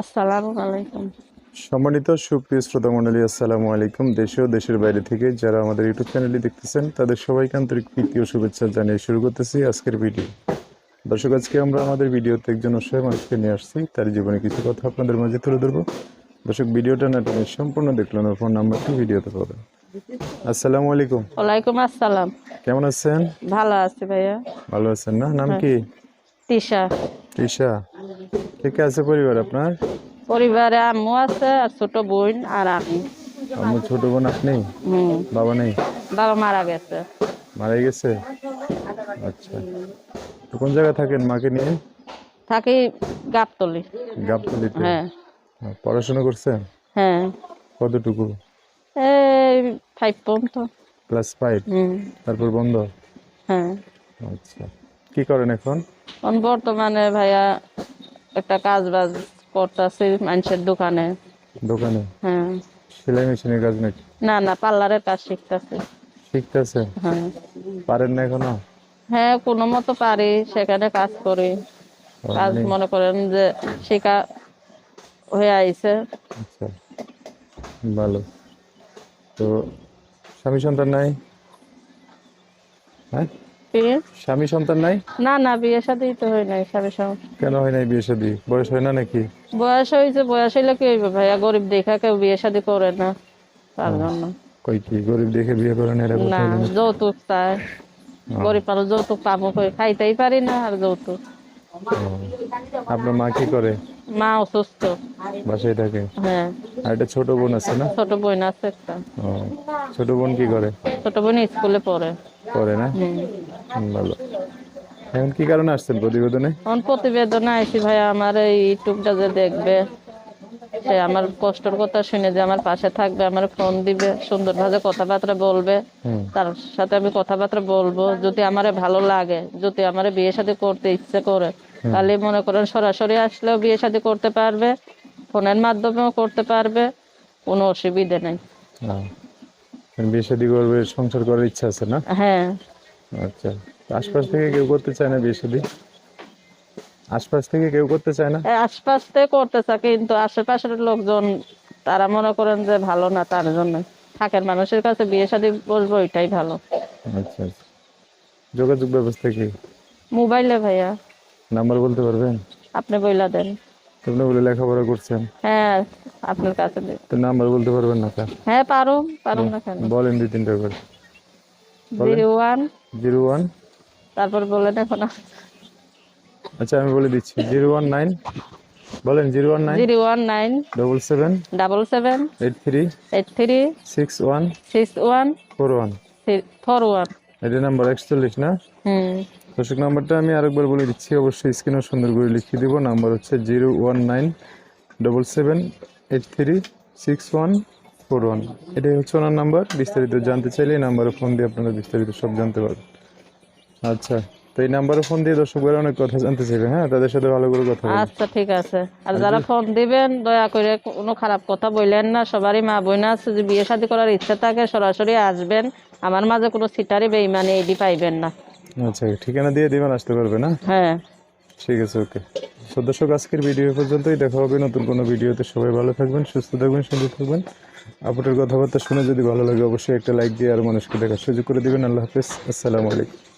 আসসালামু আলাইকুম। সম্মানিত সুপ্রিয় শ্রোতা মণ্ডলী আসসালামু আলাইকুম। দেশে ও দেশের বাইরে থেকে যারা আমাদের ইউটিউব চ্যানেলটি দেখতেছেন তাদের সবাইকে আন্তরিক প্রীতি ও শুভেচ্ছা জানিয়ে শুরু করতেছি আজকের ভিডিও। দর্শক আজকে আমরা আমাদের ভিডিওতে একজন অসহায় মানুষকে নিয়ে আসছি। তার জীবনে কিছু কথা আপনাদের মাঝে তুলে ধরবো। দর্শক ভিডিওটা না টেনে সম্পূর্ণ দেখলেন ফোন নাম্বারটি ভিডিওতে পাবেন। আসসালামু আলাইকুম। ওয়ালাইকুম আসসালাম। কেমন আছেন? ভালো আছি ভাইয়া। ভালো আছেন না? নাম কি? তিশা। তৃষা কে কে আছে পরিবার আপনার? পরিবারে আম্মু আছে আর ছোট বোন আর আমি। আমার ছোট বোন আপনি? হুম। বাবা নেই? বাবা মারা গেছে। মারা গেছে? আচ্ছা। তো কোন জায়গায় থাকেন মাকে নিয়ে? থাকি গাবতলি। গাবতলিতে? হ্যাঁ। পড়াশোনা করছেন? হ্যাঁ। কতটুকু? এই ফাইভ পর্যন্ত। ক্লাস ফাইভ তারপর বন্ধ? হ্যাঁ। আচ্ছা। কি করেন এখন বর্তমানে ভাইয়া একটা কাজ বাজ করতেছি মানুষের দোকানে। দোকানে? হ্যাঁ। সেলাই মেশিনের কাজ নাকি? না না পার্লারের কাজ শিখতেছি। শিখতেছে? হ্যাঁ। পারেন না এখনও? হ্যাঁ কোনো মতো পারি সেখানে কাজ করি। কাজ মনে করেন যে শেখা হয়ে আইছে। আচ্ছা ভালো। তো স্বামী সন্তান নাই? হ্যাঁ? স্বামী সন্তান নাই? না না বিয়ে তো হয় নাই স্বামী সন্তান। কেন হয় নাই বিয়ে শাদী বয়স হয় না নাকি? বয়স হয়েছে বয়স হইলে কি হইবে ভাইয়া? গরিব দেখা কেউ বিয়ে শাদী করে না। তার জন্য। কই কি গরিব দেখে বিয়ে করেন এরা না যৌতুক চায়। গরিব মানুষ যৌতুক পাবো কই? খাইতেই পারি না আর যৌতুক। আপনার মা কি করে? মা অসুস্থ। বাসায় থাকে? হ্যাঁ। আর একটা ছোট বোন আছে না? ছোট বোন আছে একটা। ছোট বোন কি করে? ছোট বোন স্কুলে পড়ে। করে না? হুম। ভালো। এখন কি কারণে আসছেন প্রতিবেদনে? এখন প্রতিবেদনে আইসি ভাই আমার এই ইউটিউবটা যে দেখবে সে আমার কষ্টের কথা শুনে যে আমার পাশে থাকবে আমার ফোন দিবে সুন্দরভাবে কথাবার্তা বলবে। তার সাথে আমি কথাবার্তা বলব যদি আমারে ভালো লাগে যদি আমারে বিয়ে সাথে করতে ইচ্ছে করে তাহলে মনে করেন সরাসরি আসলেও বিয়ে শাদী করতে পারবে ফোনের মাধ্যমেও করতে পারবে কোনো অসুবিধে নেই। হ্যাঁ। বিয়ে শাদী করবে সংসার করার ইচ্ছা আছে না? হ্যাঁ। আচ্ছা। আশপাশ থেকে কেউ করতে চায় না বিয়ে শাদী? আশপাশ থেকে কেউ করতে চায় না? এই আশপাশ থেকে করতে চায় কিন্তু আশেপাশের লোকজন তারা মনে করেন যে ভালো না তার জন্য। থাকেন মানুষের কাছে বিয়ে শাদী বলব ওইটাই ভালো। আচ্ছা আচ্ছা। যোগাযোগ ব্যবস্থা কি? মোবাইলে ভাইয়া। নাম্বার বলতে পারবেন? আপনি বইলা দেন। আপনি বলে লেখাপড়া করছেন? হ্যাঁ আপনার কাছে দেন। তো নাম্বার বলতে পারবেন না স্যার? হ্যাঁ পারো পারো না কেন? বলেন দুই তিনটা করে। Zero one. Zero one. তারপর বলেন এখন আচ্ছা আমি বলে দিচ্ছি। Zero one nine. বলেন zero one nine. Zero one nine. Double seven. Double seven. Eight three. Eight three. Six one. Six one. Four one. Four one. এটা নাম্বার একচল্লিশ না? হুম। দর্শক নাম্বারটা আমি আরেকবার বলে দিচ্ছি অবশ্যই স্ক্রিনে সুন্দর করে লিখিয়ে দেবো। নাম্বার হচ্ছে zero one nine double seven eight three six one four one. এটাই হচ্ছে ওনার নাম্বার। বিস্তারিত জানতে চাইলে এই নাম্বারে ফোন দিয়ে আপনারা বিস্তারিত সব জানতে পারবেন। আচ্ছা তো এই নাম্বারে ফোন দিয়ে দর্শকরা অনেক কথা জানতে চাইবে হ্যাঁ? তাদের সাথে ভালো করে কথা আচ্ছা ঠিক আছে। আর যারা ফোন দিবেন দয়া করে কোনো খারাপ কথা বললেন না সবারই মা বোন আছে যে বিয়ে শাদী করার ইচ্ছা থাকে সরাসরি আসবেন। আমার মাঝে কোনো সিটারি বেইমানি এডি পাইবেন না। আচ্ছা ঠিকানা দিয়ে দিবেন আসতে পারবে না? হ্যাঁ। ঠিক আছে ওকে। তো দর্শক আজকের ভিডিও পর্যন্তই। দেখা হবে নতুন কোনো ভিডিওতে। সবাই ভালো থাকবেন সুস্থ থাকবেন সুন্দর থাকবেন। আপনার কথাবার্তা শুনে যদি ভালো লাগে অবশ্যই একটা লাইক দিয়ে আর মানুষকে দেখার সুযোগ করে দিবেন। আল্লাহ হাফিজ। আসসালামু আলাইকুম।